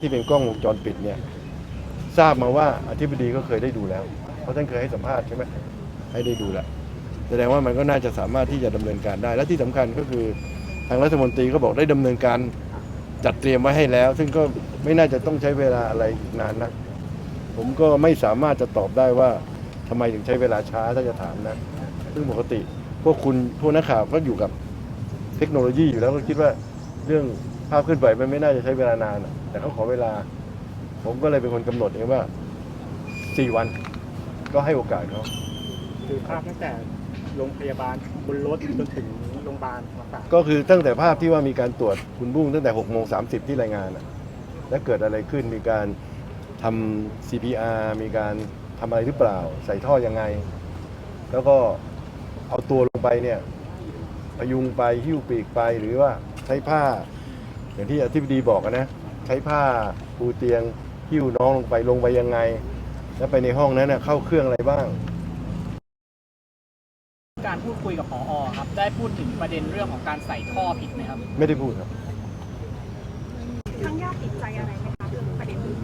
ที่เป็นกล้องวงจรปิดเนี่ยทราบมาว่าอธิบดีก็เคยได้ดูแล้ว เพราะท่านเคยให้สัมภาษณ์ใช่ไหมให้ได้ดูแล้วแสดงว่ามันก็น่าจะสามารถที่จะดำเนินการได้ และที่สำคัญก็คือทางรัฐมนตรีก็บอกได้ดำเนินการจัดเตรียมไว้ให้แล้ว ซึ่งก็ไม่น่าจะต้องใช้เวลาอะไรอีกนานนะผมก็ไม่สามารถจะตอบได้ว่าทำไมถึงใช้เวลาช้าถ้าจะถามนะซึ่งปกติ พวกคุณพวกนักข่าวก็อยู่กับเทคโนโลยีอยู่แล้วก็คิดว่าเรื่อง ภาพขึ้นไหวมันไม่น่าจะใช้เวลานานอะแต่เขาขอเวลา ผมก็เลยเป็นคนกำหนดเองว่าสี่วัน ก็ให้โอกาสเขาคือภาพตั้งแต่โรงพยาบาลบนรถจนถึงโรงพยาบาลต่างก็คือตั้งแต่ภาพที่ว่ามีการตรวจคุณบุ้งตั้งแต่6กโมงสาที่รายงานอะแล้วเกิดอะไรขึ้นมีการทำ CPR มีการทำอะไรหรือเปล่า ใส่ท่อยังไง แล้วก็เอาตัวลงไปเนี่ยพยุงไปหิ้วปีกไปหรือว่าใช้ผ้า อย่างที่อธิบดีบอกอะนะ ใช้ผ้าปูเตียงหิ้วน้องลงไปลงไปยังไง แล้วไปในห้องนั้นเน่ะเข้าเครื่องอะไรบ้าง การพูดคุยกับพอครับ ได้พูดถึงประเด็นเรื่องของการใส่ท่อผิดไหมครับ ไม่ได้พูดครับทางญาติติดใจอะไรไหมคะเรื่องประเด็นนี้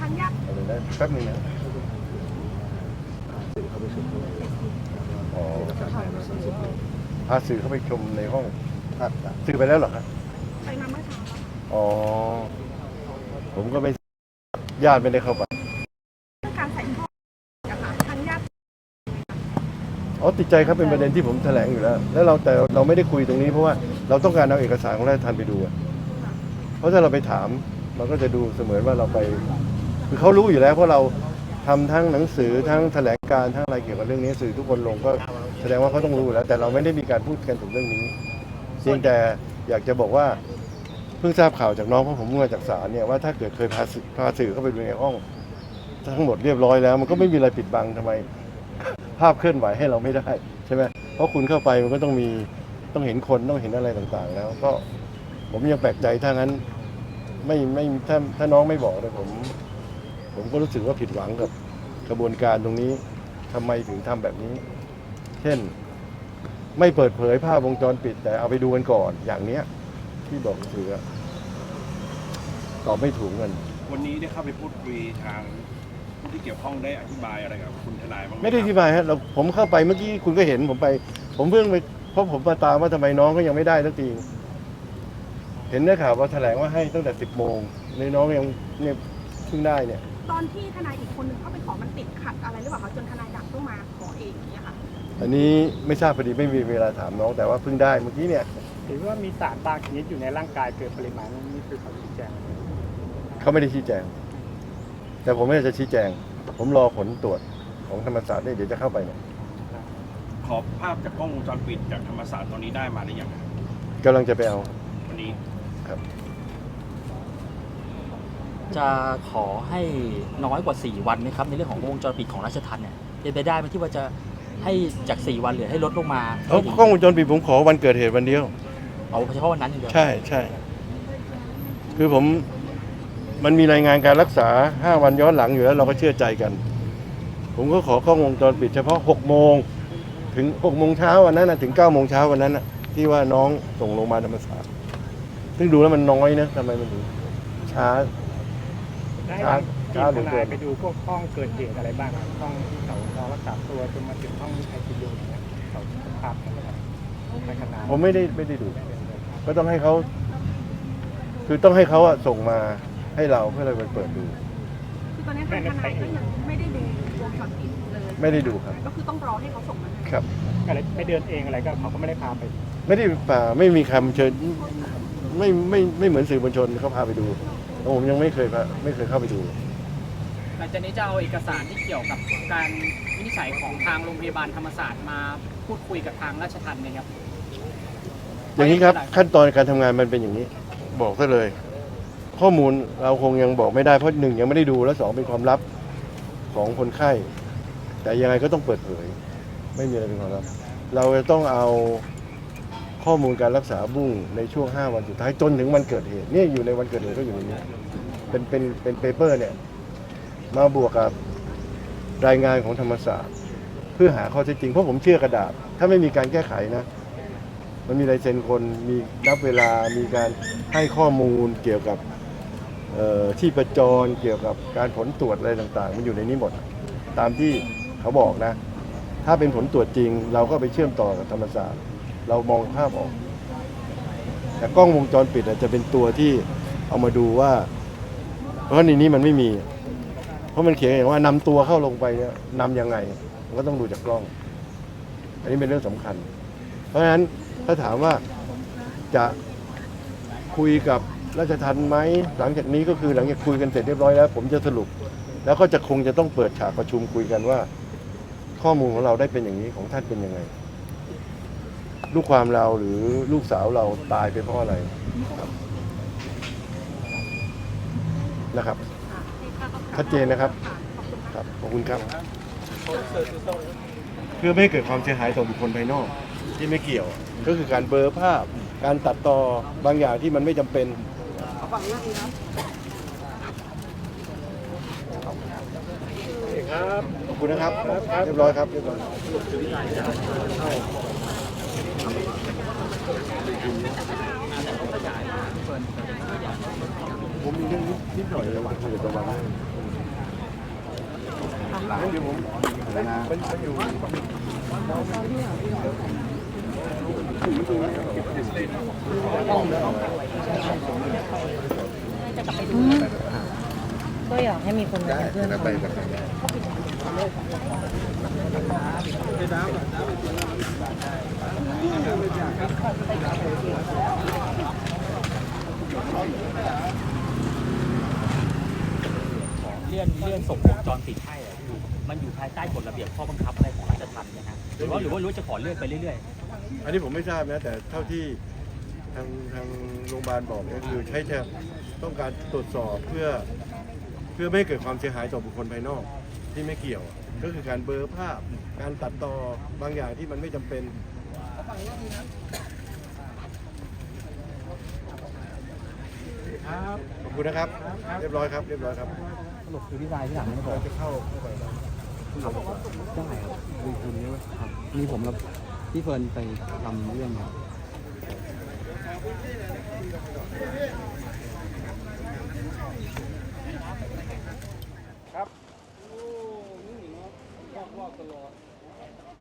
ทางญาติเอาเลยนะแป๊บหนึงนะอ๋อ พาสื่อเข้าไปชมในห้องสื่อไปแล้วเหรอครับไปมาเมื่อเช้าอ๋อ ผมก็ไม่ญาติไม่ได้เข้าไปเรื่องการใส่ท่ออะค่ะทางญาติอ๋อติดใจครับเป็นประเด็นที่ผมแถลงอยู่แล้ว แล้วเราแต่เราไม่ได้คุยตรงนี้เพราะว่าเราต้องการเอาเอกสารของราชทันไปดูอะเพราะถ้าเราไปถามมันก็จะดูเสมือนว่าเราไป คือเขารู้อยู่แล้วเพราะเรา ทำทั้งหนังสือทั้งแถลงการทั้งอะไรเกี่ยวกับเรื่องนี้สื่อทุกคนลงก็แสดงว่าเขาต้องรู้แล้ว แต่เราไม่ได้มีการพูดกันถึงเรื่องนี้เพียงแต่อยากจะบอกว่าเพิ่งทราบข่าวจากน้องเพราะผมเมื่อจากศาลเนี่ยว่าถ้าเกิดเคยพาสื่อพาสื่อเข้าไปดูในห้อง ทั้งหมดเรียบร้อยแล้ว มันก็ไม่มีอะไรปิดบังทำไม ภาพเคลื่อนไหวให้เราไม่ได้ใช่ไหมเพราะคุณเข้าไปมันก็ต้องมีต้องเห็นคนต้องเห็นอะไรต่างๆ แล้ว ก็ผมยังแปลกใจถ้างั้น ไม่ไม่ถ้าถ้าน้องไม่บอกเลยผม ผมก็รู้สึกว่าผิดหวังกับกระบวนการตรงนี้ทำไมถึงทำแบบนี้ เช่น ไม่เปิดเผยภาพวงจรปิด แต่เอาไปดูกันก่อนอย่างเนี้ย ที่บอกสื่ออะตอบไม่ถูกกัน วันนี้ได้เข้าไปพูดคุยทางผู้ที่เกี่ยวข้องได้อธิบายอะไรกับคุณทนายบ้างหไม่ได้คอรับธิบายฮะเราผมเข้าไปเมื่อกี้คุณก็เห็นผมไป ผมเพิ่งไปเพราะผมมาตามว่าทำไมน้องก็ยังไม่ได้สักทีเห็นได้ข่าวว่าแถลงว่าให้ตั้งแต่สิบโมงในน้องยังเนี่ยเพิ่งได้เนี่ย ตอนที่ทนายอีกคนนึงเข้าไปขอมันติดขัดอะไรหรือเปล่าคะจนทนายดักต้องมาขอเองอย่างเงี้ยค่ะ อันนี้ไม่ทราบพอดีไม่มีเวลาถามน้องแต่ว่าเพิ่งได้เมื่อกี้เนี่ยๆหรือว่ามีสารบางชนิดอยู่ในร่างกายเกินปริมาณนี่คือเขาชี้แจงเขาไม่ได้ชี้แจง แต่ผมไม่ได้จะชี้แจง ผมรอผลตรวจของธรรมศาสตร์เนี่ยเดี๋ยวจะเข้าไปเนี่ยขอภาพจากกล้องวงจรปิดจากธรรมศาสตร์ตอนนี้ได้มาหรือยังครับกำลังจะไปเอาวันนี้ ครับ จะขอให้น้อยกว่า 4 วันไหมครับ ในเรื่องของวงจรปิดของราชทัณฑ์เนี่ยเป็นไปได้ไหมที่ว่าจะให้จาก 4 วันเหลือให้ลดลงมาเอากล้องวงจรปิดผมขอวันเกิดเหตุวันเดียว เอาเฉพาะวันนั้นอย่างเดียวใช่ใช่คือผมมันมีรายงานการรักษา 5 วันย้อนหลังอยู่แล้วเราก็เชื่อใจกัน ผมก็ขอกล้องวงจรปิดเฉพาะ6โมงถึง6โมงเช้าวันนั้นนะถึง9โมงเช้าวันนั้นนะที่ว่าน้องส่งโรงพยาบาลธรรมศาสตร์ซึ่งดูแล้วมันน้อยนะทำไมมันถึงช้า ได้ครับทีครับมทนายไปดูพวกห้องเกิดเหตุอะไรบ้างครับห้องที่เขารอรักษาตัวจนมาถึงห้องไอซียูเนี่ยเขาภาพกันนะครับในขณะผมไม่ได้ไม่ได้ดู ก็ต้องให้เขา คือต้องให้เขาอะส่งมาให้เราเพื่อเราไปเปิดดู คือตอนนี้ทางทนายก็ยังไม่ได้ดูวงจรปิดเลย ไม่ได้ดูครับ ก็คือต้องรอให้เขาส่งมาให้ครับ อะไรไปเดินเองอะไรก็เขาก็ไม่ได้พาไป ไม่ได้ป่าไม่มีคำเชิญไม่ไม่ไม่เหมือนสื่อมวลชนเขาพาไปดูแล้ว ผมยังไม่เคยพาไม่เคยเข้าไปดูหลังจากนี้จะเอาเอกสารที่เกี่ยวกับการวินิจฉัยของทางโรงพยาบาลธรรมศาสตร์มาพูดคุยกับทางราชทัณฑ์นะครับ อย่างนี้ครับขั้นตอนการทำงานมันเป็นอย่างนี้ บอกซะเลย ข้อมูลเราคงยังบอกไม่ได้เพราะหนึ่งยังไม่ได้ดูและสองเป็นความลับของคนไข้ แต่ยังไงก็ต้องเปิดเผย ไม่มีอะไรเป็นความลับ เราจะต้องเอา ข้อมูลการรักษาบุ้งในช่วง 5 วันสุดท้ายจนถึงวันเกิดเหตุนี่อยู่ในวันเกิดเหตุก็อยู่ในนี้เป็นเป็นเป็นเปเปอร์เนี่ยมาบวกกับรายงานของธรรมศาสตร์ เพื่อหาข้อเท็จจริงเพราะผมเชื่อกระดาษ ถ้าไม่มีการแก้ไขนะ มันมีลายเซ็นคนมีนับเวลามีการให้ข้อมูลเกี่ยวกับที่ประจรเกี่ยวกับการผลตรวจอะไรต่างๆ มันอยู่ในนี้หมด ตามที่เขาบอกนะ ถ้าเป็นผลตรวจจริง เราก็ไปเชื่อมต่อกับธรรมศาสตร์ เรามองภาพออก แต่กล้องวงจรปิดอาจจะเป็นตัวที่เอามาดูว่า เพราะในนี้มันไม่มี เพราะมันเขียนอย่างว่านำตัวเข้าลงไปเนี่ยนำยังไง มันก็ต้องดูจากกล้อง อันนี้เป็นเรื่องสำคัญ เพราะฉะนั้นถ้าถามว่าจะคุยกับราชทันไหมหลังจากนี้ก็คือหลังจากคุยกันเสร็จเรียบร้อยแล้ว ผมจะสรุป แล้วก็จะคงจะต้องเปิดฉากประชุมคุยกันว่า ข้อมูลของเราได้เป็นอย่างนี้ของท่านเป็นยังไง ลูกความเราหรือลูกสาวเราตายไปเพราะอะไรนะครับชัดเจนนะครับครับขอบคุณครับ เพื่อไม่ให้เกิดความเสียหายต่อบุคคลภายนอก ที่ไม่เกี่ยว ก็คือการเบลอภาพ การตัดต่อบางอย่างที่มันไม่จำเป็นครับขอบคุณนะครับเรียบร้อยครับเรียบร้อย ผมมีเรื่องนิดหน่อยระหว่างคุยกับตะวันหลังเดี๋ยวผมมันมันอยู่ก็อยากให้มีคนมาเป็นเพื่อนเรา เลื่อนเลื่อนส่งวงจรปิดให้อะพี่มันอยู่ภายใต้กฎระเบียบข้อบังคับอะไรของราชทัณฑ์นะฮะหรือว่าหรือว่ารู้จะขอเลื่อนไปเรื่อยอันนี้ผมไม่ทราบนะ แต่เท่าที่ทางทางโรงพยาบาลบอกเนี่คือใช้จะต้องการตรวจสอบเพื่อเพื่อไม่ให้เกิดความเสียหายต่อบุคคลภายนอกที่ไม่เกี่ยว ก็คือการเบลอภาพ การตัดต่อบางอย่างที่มันไม่จำเป็น ขอบคุณนะครับ เรียบร้อยครับ เรียบร้อยครับสรุปคือพี่รายที่หลังไม่บอกเจะเข้าเข้าไปแล้วอกได้ครับมีคุณเยอะครับ มีผมกับพี่เฟิร์นไปทำเรื่องครับครับ โอ้นี่เนาะรอบๆตลอด